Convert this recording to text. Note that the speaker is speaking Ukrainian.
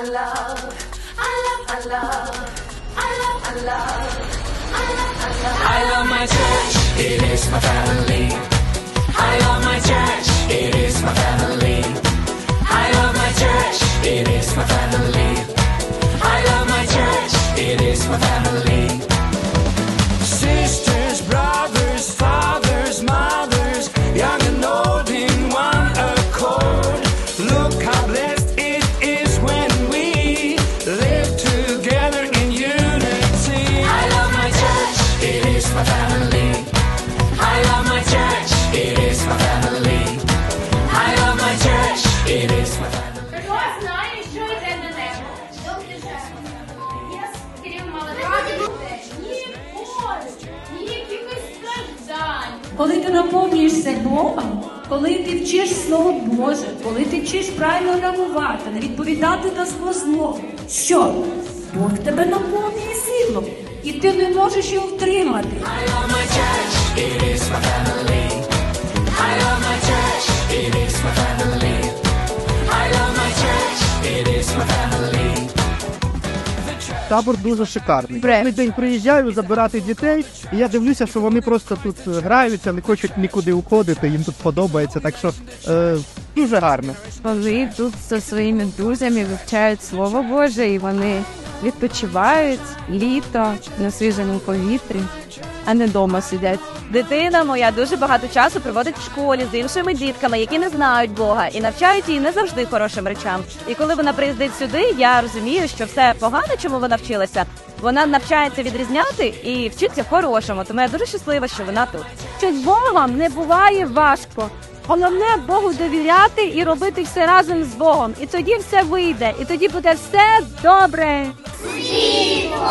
I love, I love, I love, I love, I love, I love, my church, it is my family. I love my church, it is my family. I love my church, it is my family. I love my church, it is my family. I love my church, it is my family. I love my church, it is my family. Хто знає, що йде на небо? Єс, Кирил молодець. Ні болю, ні якихось страждань. Коли ти наповнюєшся Богом, коли ти вчиш Слово Боже, коли ти вчиш правильно реагувати, не відповідати на зло зло, що Бог тебе наповнює силом, і ти не можеш його втримати. I love my church, it is my family. I love my church, it is my family. I love my church, it is my family. Табор дуже шикарний. Кожен день приїжджаю забирати дітей, і я дивлюся, що вони просто тут е, граються, не хочуть нікуди уходити, їм тут подобається. Так що е, дуже гарно. Вони тут зі своїми друзями вивчають слово Боже, і вони відпочивають літо на свіжому повітрі, а не вдома сидять. Дитина моя дуже багато часу проводить в школі з іншими дітками, які не знають Бога і навчають її не завжди хорошим речам. І коли вона приїздить сюди, я розумію, що все погане, чому вона вчилася. Вона навчається відрізняти і вчиться хорошому. Тому я дуже щаслива, що вона тут. що з Богом не буває важко. Головне Богу довіряти і робити все разом з Богом. І тоді все вийде, і тоді буде все добре. Світло